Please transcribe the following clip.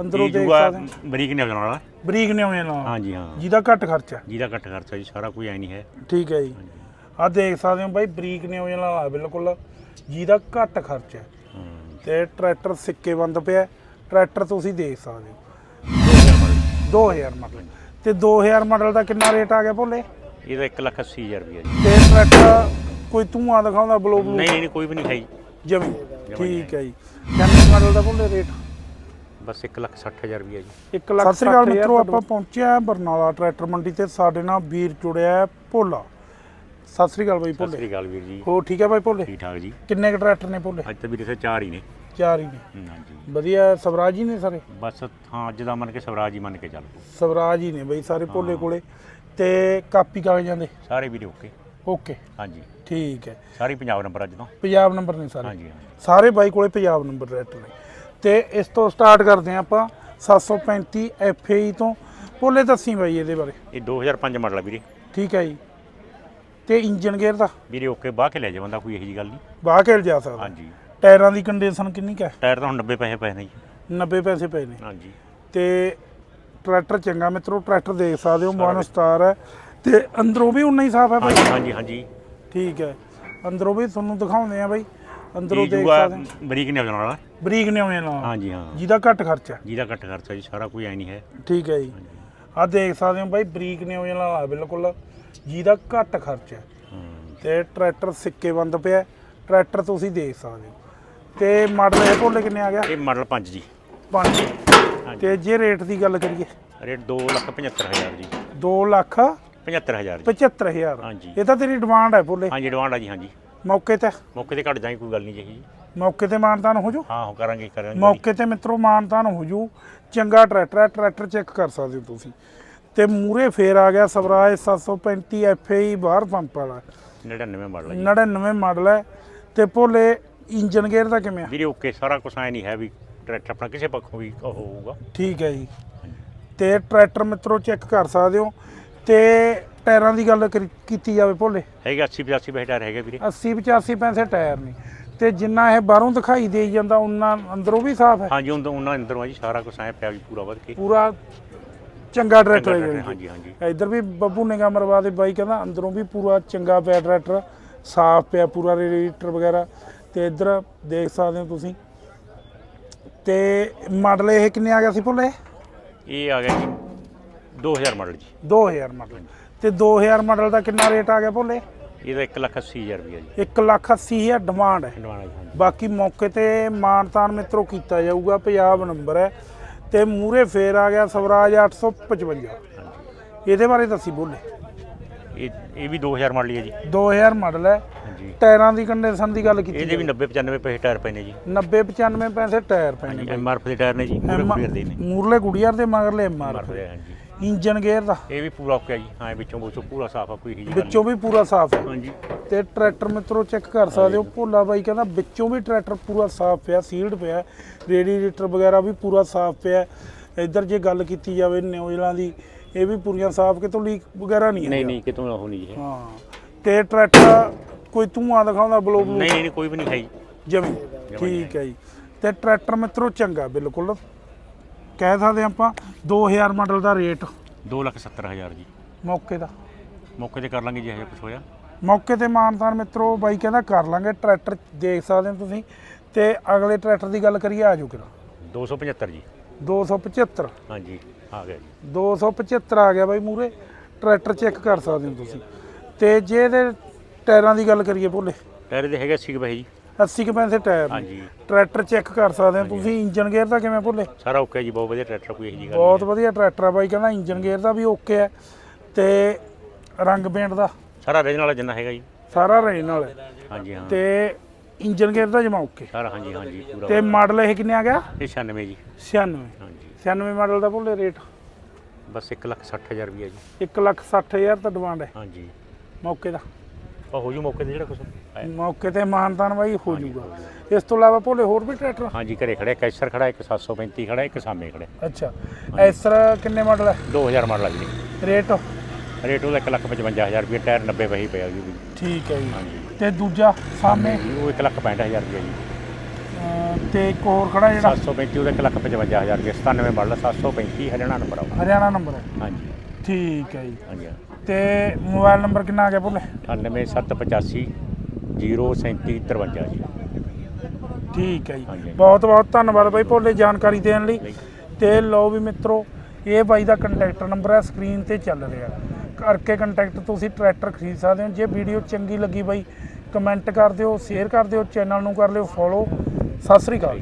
ਅੰਦਰੋਂ ਦੇਖ ਜੂਆ ਸਕਦੇ ਬਰੀਕ ਹੋਣ ਵਾਲਾ ਬਰੀਕ ਨੇ ਹੋਏ ਨਾਲ। ਹਾਂਜੀ ਹਾਂ। ਜਿਹਦਾ ਘੱਟ ਖਰਚਾ। ਜਿਹਦਾ ਘੱਟ ਖਰਚਾ ਜੀ ਸਾਰਾ ਕੋਈ ਐ ਨਹੀਂ ਹੈ। ਠੀਕ ਹੈ ਜੀ। ਆ ਦੇਖ ਸਕਦੇ ਹੋ ਬਾਈ ਬਰੀਕ ਨੇ ਹੋਏ ਨਾਲ ਆ ਬਿਲਕੁਲ। ਜਿਹਦਾ ਘੱਟ ਖਰਚਾ ਤੇ ਟਰੈਕਟਰ ਸਿੱਕੇ ਬੰਦ ਪਿਆ। ਟਰੈਕਟਰ ਤੁਸੀਂ ਦੇਖ ਸਕਦੇ ਹੋ। 2000 ਮਾਡਲ। ਤੇ 2000 ਮਾਡਲ ਦਾ ਕਿੰਨਾ ਰੇਟ ਆ ਗਿਆ ਭੋਲੇ? ਇਹਦਾ 1 ਲੱਖ 80 ਹਜ਼ਾਰ ਰੁਪਏ ਜੀ। ਤੇ ਟਰੈਕਟਰ ਕੋਈ ਧੂਆਂ ਦਿਖਾਉਂਦਾ ਬਲੋ ਬਲੂ? ਨਹੀਂ ਨਹੀਂ ਕੋਈ ਵੀ ਨਹੀਂ ਜੀ। ਜਮੀ। ਠੀਕ ਹੈ ਜੀ। ਕਿੰਨੇ ਮਾਡਲ ਦਾ ਭੋਲੇ ਰੇਟ? ਬਸ 1 ਲੱਖ 60 ਹਜ਼ਾਰ ਰੁਪਏ ਜੀ। 1 ਲੱਖ ਸਤਿ ਸ੍ਰੀ ਅਕਾਲ ਮਿੱਤਰੋ ਆਪਾਂ ਪਹੁੰਚੇ ਆ ਬਰਨਾਲਾ ਟਰੈਕਟਰ ਮੰਡੀ ਤੇ। ਸਾਡੇ ਨਾਲ ਵੀਰ ਜੁੜਿਆ ਹੈ ਭੋਲਾ। ਸਤਿ ਸ੍ਰੀ ਅਕਾਲ ਬਾਈ ਸਤਿ ਭੋਲੇ। ਸ੍ਰੀ ਅਕਾਲ ਵੀਰ ਜੀ। ਹੋ ਠੀਕ ਹੈ ਬਾਈ ਭੋਲੇ? ਠੀਕ ਠਾਕ ਜੀ। ਕਿੰਨੇ ਕ ਟਰੈਕਟਰ ਨੇ ਭੋਲੇ? ਅੱਜ ਤਾਂ ਵੀਰੇ ਸੇ ਚਾਰ ਹੀ ਨੇ। ਚਾਰ ਹੀ ਨੇ। ਹਮ, ਹਾਂਜੀ। ਵਧੀਆ ਸਵਰਾਜ ਹੀ ਨੇ ਸਾਰੇ? ਬਸ ਹਾਂ ਅੱਜ ਦਾ ਮੰਨ ਕੇ ਸਵਰਾਜ ਹੀ ਮੰਨ ਕੇ ਚੱਲ ਪਓ ਸਵਰਾਜ ਹੀ ਨੇ ਬਈ ਸਾਰੇ ਭੋਲੇ ਕੋਲੇ। ਤੇ ਕਾਪੀ ਕਾਗਜ਼ਾਂ ਦੇ ਸਾਰੇ ਵੀਰੇ ਓਕੇ। ਓਕੇ। ਹਾਂਜੀ। ਠੀਕ ਹੈ। ਸਾਰੇ ਪੰਜਾਬ ਨੰਬਰ ਅੱਜ ਤੋਂ। ਪੰਜਾਬ ਨੰਬਰ ਨੇ ਸਾਰੇ। ਹਾਂਜੀ ਹਾਂਜੀ। ਸਾਰੇ ਬਾਈ ਕੋਲੇ ਪੰਜਾਬ ਨੰਬਰ ਟਰੈਕਟਰ ਨੇ। ਤੇ ਇਸ ਤੋਂ ਸਟਾਰਟ ਕਰਦੇ ਹਾਂ ਆਪਾਂ 735 FAE ਤੋਂ। ਭੋਲੇ ਦੱਸੀ ਬਾਈ ਇਹਦੇ ਬਾਰੇ। ਇਹ 2005 ਮਾਡਲ ਆ ਵੀਰੇ। ਠੀਕ ਹੈ ਜੀ। ਤੇ ਇੰਜਨ ਗੇਅਰ ਦਾ? ਵੀਰੇ ਓਕੇ ਬਾਹ ਕੇ ਲੈ ਜਾ ਬੰਦਾ ਕੋਈ ਇਹੋ ਜੀ ਗੱਲ ਨਹੀਂ। ਬਾਹ ਕੇ ਜਾ ਸਕਦਾ। ਹਾਂਜੀ। ਟਾਇਰਾਂ ਦੀ ਕੰਡੀਸ਼ਨ ਕਿੰਨੀ ਕੁ ਹੈ? ਟਾਇਰ ਤਾਂ ਹੁਣ 90 ਪੈਸੇ ਪਏ ਨੇ ਜੀ। 90 ਪੈਸੇ ਪਏ ਨੇ। ਹਾਂਜੀ। ਤੇ ਟਰੈਕਟਰ ਚੰਗਾ ਮਿੱਤਰੋ ਟਰੈਕਟਰ ਦੇਖ ਸਕਦੇ ਹੋ ਮੋਨ ਸਟਾਰ ਹੈ। ਤੇ ਅੰਦਰੋਂ ਵੀ ਉਨਾ ਹੀ ਸਾਫ਼ ਹੈ ਬਾਈ। ਹਾਂਜੀ ਹਾਂਜੀ ਹਾਂਜੀ। ਠੀਕ ਹੈ। ਅੰਦਰੋਂ ਵੀ ਤੁਹਾਨੂੰ ਦਿਖਾਉਂਦੇ ਆ ਬਾਈ। ਅੰਦਰੋਂ ਦੇਖ ਜੂਆ ਸਕਦੇ। ਬਰੀਕ ਨਹੀਂ ਹੋਣ ਵਾਲਾ। ਬਰੀਕ ਨੇ ਹੋਏ ਨਾਲ ਹਾਂਜੀ ਹਾਂ। ਜਿਹਦਾ ਘੱਟ ਖਰਚਾ ਜਿਹਦਾ ਘੱਟ ਖਰਚਾ ਜੀ ਸਾਰਾ ਕੋਈ ਐ ਨਹੀਂ ਹੈ। ਠੀਕ ਹੈ ਜੀ। ਆ ਦੇਖ ਸਕਦੇ ਹੋ ਬਾਈ ਬਰੀਕ ਨੇ ਹੋਏ ਨਾਲ ਆ ਬਿਲਕੁਲ। ਜਿਹਦਾ ਘੱਟ ਖਰਚਾ ਤੇ ਟਰੈਕਟਰ ਸਿੱਕੇ ਬੰਦ ਪਿਆ ਟਰੈਕਟਰ ਤੁਸੀਂ ਦੇਖ ਸਕਦੇ ਹੋ। ਤੇ ਮਾਡਲ ਇਹ ਭੋਲੇ ਕਿੰਨੇ ਆ ਗਿਆ? ਇਹ ਮਾਡਲ 5 ਜੀ। ਪੰਜ। ਹਾਂਜੀ। ਤੇ ਜੇ ਰੇਟ ਦੀ ਗੱਲ ਕਰੀਏ? ਰੇਟ 2 ਲੱਖ 75000 ਜੀ। 2 ਲੱਖ 75000 ਜੀ। 75000 ਹਾਂਜੀ। ਇਹ ਤਾਂ ਤੇਰੀ ਡਿਮਾਂਡ ਹੈ ਭੋਲੇ। ਹਾਂਜੀ ਐਡਵਾਂਸ ਆ ਜੀ ਹਾਂਜੀ। ਮੌਕੇ ਤੇ? ਮੌਕੇ ਤੇ ਘਟ ਜਾਏ ਕੋਈ ਗੱਲ ਨਹੀਂ ਜੀ ਮੌਕੇ ਤੇ ਮਾਨਤਾਨ ਹੋ ਜੂ? ਹਾਂ ਹੋ ਕਰਾਂਗੇ ਕਰਾਂਗੇ। ਮੌਕੇ ਤੇ ਮਿੱਤਰੋ ਮਾਨਤਾਨ ਹੋ ਜੂ। ਚੰਗਾ ਟਰੈਕਟਰ ਹੈ ਟਰੈਕਟਰ ਚੈੱਕ ਕਰ ਸਕਦੇ ਹੋ ਤੁਸੀਂ। ਤੇ ਮੂਰੇ ਫੇਰ ਆ ਗਿਆ ਸਵਰਾਜ 735 FAE ਬਾਹਰ ਪੰਪ ਵਾਲਾ। 99 ਮਾਡਲ ਜੀ। 99 ਮਾਡਲ ਹੈ। ਤੇ ਭੋਲੇ ਇੰਜਨ ਗੇਅਰ ਦਾ ਕਿਵੇਂ ਆ? ਵੀਰੇ ਓਕੇ ਸਾਰਾ ਕੁਝ ਐ ਨਹੀਂ ਹੈ ਵੀ ਟਰੈਕਟਰ ਆਪਣਾ ਕਿਸੇ ਪੱਖੋਂ ਵੀ ਉਹ ਹੋਊਗਾ। ਠੀਕ ਹੈ ਜੀ। ਤੇ ਟਰੈਕਟਰ ਮਿੱਤਰੋ ਚੈੱਕ ਕਰ ਸਕਦੇ ਹੋ। ਤੇ ਟਾਇਰਾਂ ਦੀ ਗੱਲ ਕਰੀ- ਕੀਤੀ ਜਾਵੇ ਭੋਲੇ। ਹੈਗਾ 80 85 ਪੈਸੇ ਟਾਇਰ ਹੈਗੇ ਵੀਰੇ। 80 85 ਪੈਸੇ ਟਾਇਰ ਨੇ। ਤੇ ਜਿੰਨਾ ਇਹ ਬਾਹਰੋਂ ਦਿਖਾਈ ਦੇ ਜਾਂਦਾ ਉਹਨਾਂ ਅੰਦਰੋਂ ਵੀ ਸਾਫ਼ ਹੈ। ਹਾਂਜੀ ਉਹਨਾਂ ਉਹਨਾਂ ਅੰਦਰੋਂ ਆ ਜੀ ਸਾਰਾ ਕੁਝ ਐ ਪਿਆ ਵੀ ਪੂਰਾ ਵਧ ਕੇ। ਪੂਰਾ ਚੰਗਾ ਟਰੈਕਟਰ ਹੈ ਜੀ। ਹਾਂਜੀ ਹਾਂਜੀ। ਇੱਧਰ ਵੀ ਬੱਬੂ ਨਿਗਾ ਮਰਵਾ ਦੇ ਬਾਈ ਕਹਿੰਦਾ ਅੰਦਰੋਂ ਵੀ ਪੂਰਾ ਚੰਗਾ ਪਿਆ ਟਰੈਕਟਰ ਸਾਫ਼ ਪਿਆ ਪੂਰਾ ਰੇਡੀਏਟਰ ਵਗੈਰਾ। ਤੇ ਇੱਧਰ ਦੇਖ ਸਕਦੇ ਹੋ ਤੁਸੀਂ। ਤੇ ਮਾਡਲ ਇਹ ਕਿੰਨੇ ਆ ਗਿਆ ਸੀ ਭੁੱਲੇ? ਇਹ ਆ ਗਿਆ ਜੀ 2000 ਮਾਡਲ ਜੀ। 2000 ਮਾਡਲ। ਤੇ 2000 ਮਾਡਲ ਦਾ ਕਿੰਨਾ ਰੇਟ ਆ ਗਿਆ ਭੁੱਲੇ? ਇਹਦਾ 1 ਲੱਖ 80 ਹਜ਼ਾਰ ਰੁਪਏ ਜੀ। 1 ਲੱਖ 80 ਹਜ਼ਾਰ ਡਿਮਾਂਡ ਹੈ। ਬਾਕੀ ਮੌਕੇ ਤੇ ਮਾਨਤਾਨ ਮਿੱਤਰੋ ਕੀਤਾ ਜਾਊਗਾ ਪੰਜਾਬ ਨੰਬਰ ਹੈ। ਤੇ ਮੂਰੇ ਫੇਰ ਆ ਗਿਆ ਸਵਰਾਜ 855 ਇਹਦੇ ਬਾਰੇ ਦੱਸੀ ਬੋਲੇ ਇਹ ਇਹ ਵੀ 2000 ਮਾਡਲ ਹੀ ਜੀ। 2000 ਮਾਡਲ ਹੈ। ਹਾਂਜੀ। ਟਾਇਰਾਂ ਦੀ ਕੰਡੀਸ਼ਨ ਦੀ ਗੱਲ ਕੀਤੀ ਇਹਦੇ ਵੀ 90 95 ਪੈਸੇ ਟਾਇਰ ਪਏ ਨੇ ਜੀ। 90 95 ਪੈਸੇ ਟਾਇਰ ਪਏ ਨੇ ਐਮਆਰਐਫ ਦੇ ਟਾਇਰ ਨੇ ਜੀ ਮੂਰਲੇ ਗੁੜੀਆਰ ਦੇ ਮਗਰਲੇ ਐਮਆਰ ਐਮਆਰਐਫ ਹਾਂਜੀ। ਇੰਜਨ ਗੇਅਰ ਦਾ। ਇਹ ਵੀ ਪੂਰਾ ਓਕੇ ਆ ਜੀ। ਹਾਂ ਵਿੱਚੋਂ ਵਿੱਚੋਂ ਪੂਰਾ ਸਾਫ਼ ਆ ਕੋਈ ਗੱਲ ਵਿੱਚੋਂ ਵੀ ਪੂਰਾ ਸਾਫ਼ ਹੈ। ਹਾਂਜੀ। ਤੇ ਟਰੈਕਟਰ ਮਿੱਤਰੋ ਚੈੱਕ ਕਰ ਸਕਦੇ ਹੋ ਭੋਲਾ ਬਾਈ ਕਹਿੰਦਾ ਵਿੱਚੋਂ ਵੀ ਟਰੈਕਟਰ ਪੂਰਾ ਸਾਫ਼ ਪਿਆ ਸੀਲਡ ਪਿਆ ਰੇਡੀਏਟਰ ਵਗੈਰਾ ਵੀ ਪੂਰਾ ਸਾਫ਼ ਪਿਆ। ਇੱਧਰ ਜੇ ਗੱਲ ਕੀਤੀ ਜਾਵੇ ਨਿਊਜ਼ਲਾਂ ਦੀ ਇਹ ਵੀ ਪੂਰੀਆਂ ਸਾਫ਼ ਕਿਤੋਂ ਲੀਕ ਵਗੈਰਾ ਨਹੀਂ ਹੈ ਨਹੀਂ ਨਹੀਂ ਕਿਤੋਂ ਉਹ ਨਹੀਂ ਹੈ ਹਾਂ। ਤੇ ਟਰੈਕਟਰ ਕੋਈ ਧੂਆਂ ਦਿਖਾਉਂਦਾ ਬਲੋ ਬਲੂ? ਨਹੀਂ ਨਹੀਂ ਕੋਈ ਵੀ ਨਹੀਂ ਹੈ ਜੀ। ਜਮੀ। ਠੀਕ ਹੈ ਜੀ। ਤੇ ਟਰੈਕਟਰ ਮਿੱਤਰੋ ਚੰਗਾ ਬਿਲਕੁਲ। ਕਹਿ ਸਕਦੇ ਆਪਾਂ 2000 ਮਾਡਲ ਦਾ ਰੇਟ 2 ਲੱਖ 70 ਹਜ਼ਾਰ ਜੀ। ਮੌਕੇ ਦਾ। ਮੌਕੇ ਤੇ ਕਰ ਲਾਂਗੇ ਜੇ ਇਹ ਕੁਝ ਹੋਇਆ। ਮੌਕੇ ਤੇ ਮਾਨਤਾਨ ਮਿੱਤਰੋ ਬਾਈ ਕਹਿੰਦਾ ਕਰ ਲਾਂਗੇ ਟਰੈਕਟਰ ਦੇਖ ਸਕਦੇ ਹੋ ਤੁਸੀਂ। ਤੇ ਅਗਲੇ ਟਰੈਕਟਰ ਦੀ ਗੱਲ ਕਰੀਏ ਆਜੋ ਕਿਰਾ। 275 ਜੀ। 275 ਹਾਂਜੀ ਆ ਗਿਆ ਜੀ। 275 ਆ ਗਿਆ ਬਾਈ ਮੂਰੇ ਟਰੈਕਟਰ ਚੈੱਕ ਕਰ ਸਕਦੇ ਹੋ ਤੁਸੀਂ। ਤੇ ਜੇ ਇਹਦੇ ਟਾਇਰਾਂ ਦੀ ਗੱਲ ਕਰੀਏ ਭੋਲੇ। ਟਾਇਰ ਦੇ ਹੈਗੇ 80 ਕੁ ਪੈਸੇ ਜੀ। 80 ਕੁ ਪੈਸੇ ਟਾਇਰ ਨੇ ਹਾਂਜੀ। ਟਰੈਕਟਰ ਚੈੱਕ ਕਰ ਸਕਦੇ ਹੋ। ਤੁਸੀਂ ਇੰਜਨ ਗੇਅਰ ਦਾ ਕਿਵੇਂ ਭੋਲੇ? ਸਾਰਾ ਓਕੇ ਜੀ ਬਹੁਤ ਵਧੀਆ ਟਰੈਕਟਰ ਕੋਈ ਇਹੋ ਜਿਹੀ ਗੱਲ ਬਹੁਤ ਵਧੀਆ ਟਰੈਕਟਰ ਆ ਬਾਈ ਕਹਿੰਦਾ ਇੰਜਨ ਗੇਅਰ ਦਾ ਵੀ ਓਕੇ ਹੈ ਤੇ ਰੰਗ ਪੇਂਟ ਦਾ। ਸਾਰਾ ਰੀਜਨਲ ਵਾਲਾ ਜਿੰਨਾ ਹੈਗਾ ਜੀ। ਸਾਰਾ ਰੇਨ ਨਾਲ। ਹੈ ਹਾਂਜੀ ਹਾਂ। ਤੇ ਇੰਜਨ ਗੇਅਰ ਦਾ ਜਮਾ ਓਕੇ ਸਾਰਾ ਹਾਂਜੀ ਹਾਂਜੀ ਪੂਰਾ ਤੇ ਮਾਡਲ ਇਹ ਕਿੰਨੇ ਆ ਗਿਆ? ਇਹ 96 ਜੀ। 96 ਹਾਂਜੀ। 96 ਮਾਡਲ ਦਾ ਭੋਲੇ ਰੇਟ ਬਸ 1 ਲੱਖ 60 ਹਜ਼ਾਰ ਰੁਪਏ ਜੀ। 1 ਲੱਖ 60 ਹਜ਼ਾਰ ਤਾਂ ਡਿਮਾਂਡ ਹੈ। ਹਾਂਜੀ। ਮੌਕੇ ਦਾ। ਉਹ ਹੋ ਜੂ ਮੌਕੇ ਤੇ ਜਿਹੜਾ ਕੁਝ ਮੌਕੇ ਤੇ ਮਾਨਤਾਨ ਬਾਈ ਹੋ ਜਾਊਗਾ ਇਸ ਤੋਂ ਇਲਾਵਾ ਭੋਲੇ ਹੋਰ ਵੀ ਟਰੈਕਟਰ? ਹਾਂਜੀ ਘਰੇ ਖੜਾ ਇੱਕ ਐਸਰ ਖੜਾ ਇੱਕ 735 ਖੜਾ ਇੱਕ ਸਾਹਮਣੇ ਖੜਾ ਅੱਛਾ। ਐਸਰ ਕਿੰਨੇ ਮਾਡਲ ਹੈ 2000 ਮਾਡਲ ਆ ਜੀ। ਰੇਟ? ਰੇਟ ਉਹਦਾ 1 ਲੱਖ 55000 ਰੁਪਏ ਟਾਇਰ 90 ਵਹੀ ਪਿਆ ਜੀ। ਠੀਕ ਹੈ ਜੀ। ਤੇ ਦੂਜਾ ਸਾਹਮਣੇ ਉਹ 1 ਲੱਖ 65000 ਰੁਪਏ ਜੀ। ਤੇ ਇੱਕ ਹੋਰ ਖੜਾ ਜਿਹੜਾ? 735 ਉਹਦਾ 1 ਲੱਖ 55000 ਰੁਪਏ 97 ਮਾਡਲ 735 ਹਰਿਆਣਾ ਨੰਬਰ ਆਉ ਹਰਿਆਣਾ ਨੰਬਰ ਹੈ ਹਾਂਜੀ। ਠੀਕ ਹੈ ਜੀ। ਹਾਂਜੀ ਤੇ ਮੋਬਾਈਲ ਨੰਬਰ ਕਿੰਨਾ ਆ ਗਿਆ ਭੁੱਲੇ? 98785 03753 ਜੀ। ਠੀਕ ਹੈ ਜੀ। ਬਹੁਤ ਬਹੁਤ ਧੰਨਵਾਦ ਬਾਈ ਭੋਲੇ ਜਾਣਕਾਰੀ ਦੇਣ ਲਈ। ਲਈ। ਤੇ ਲਓ ਵੀ ਮਿੱਤਰੋ ਇਹ ਬਾਈ ਦਾ ਕੰਟੈਕਟ ਨੰਬਰ ਹੈ ਸਕਰੀਨ ਤੇ ਚੱਲ ਰਿਹਾ। ਕਰਕੇ ਕੰਟੈਕਟ ਤੁਸੀਂ ਟਰੈਕਟਰ ਖਰੀਦ ਸਕਦੇ ਹੋ। ਜੇ ਵੀਡੀਓ ਚੰਗੀ ਲੱਗੀ ਬਾਈ ਕਮੈਂਟ ਕਰ ਦਿਓ ਸ਼ੇਅਰ ਕਰ ਦਿਓ ਚੈਨਲ ਨੂੰ ਕਰ ਲਿਓ ਫੋਲੋ। ਸਤਿ ਸ੍ਰੀ ਅਕਾਲ।